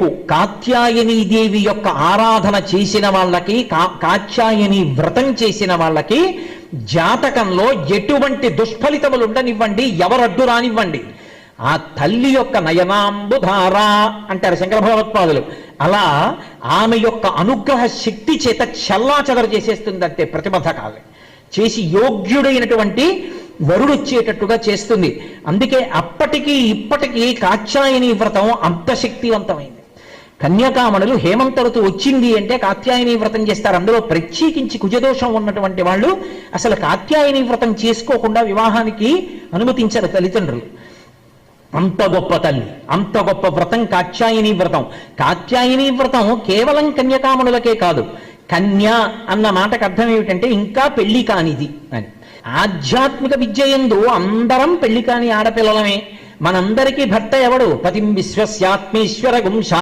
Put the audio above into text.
కు కాత్యాయని దేవి యొక్క ఆరాధన చేసిన వాళ్ళకి కాత్యాయని వ్రతం చేసిన వాళ్ళకి జాతకంలో ఎటువంటి దుష్ఫలితములు ఉండనివ్వండి ఎవరడ్డు రానివ్వండి. ఆ తల్లి యొక్క నయనాంబుధార అంటారు శంకర భగవత్పాదులు. అలా ఆమె యొక్క అనుగ్రహ శక్తి చేత చల్లా చెదరు చేసేస్తుందంటే ప్రతిబంధకాలు చేసి యోగ్యుడైనటువంటి వరుడు వచ్చేటట్టుగా చేస్తుంది. అందుకే అప్పటికి ఇప్పటికీ కాచ్యాయని వ్రతం అంత శక్తివంతమైంది. కన్యాకామణులు హేమంత ఋతు వచ్చింది అంటే కాత్యాయని వ్రతం చేస్తారు. అందులో ప్రత్యేకించి కుజదోషం ఉన్నటువంటి వాళ్ళు అసలు కాత్యాయని వ్రతం చేసుకోకుండా వివాహానికి అనుమతించరు తల్లిదండ్రులు. అంత గొప్ప తల్లి అంత గొప్ప వ్రతం కాత్యాయని వ్రతం. కాత్యాయని వ్రతం కేవలం కన్యకామణులకే కాదు. కన్య అన్న మాటకు అర్థం ఏమిటంటే ఇంకా పెళ్ళి కానిది అని. ఆధ్యాత్మిక విద్య ఎందు అందరం పెళ్ళి కాని ఆడపిల్లలమే. మనందరికీ భర్త ఎవడు? పతిం విశ్వస్యాత్మేశ్వర గుంశ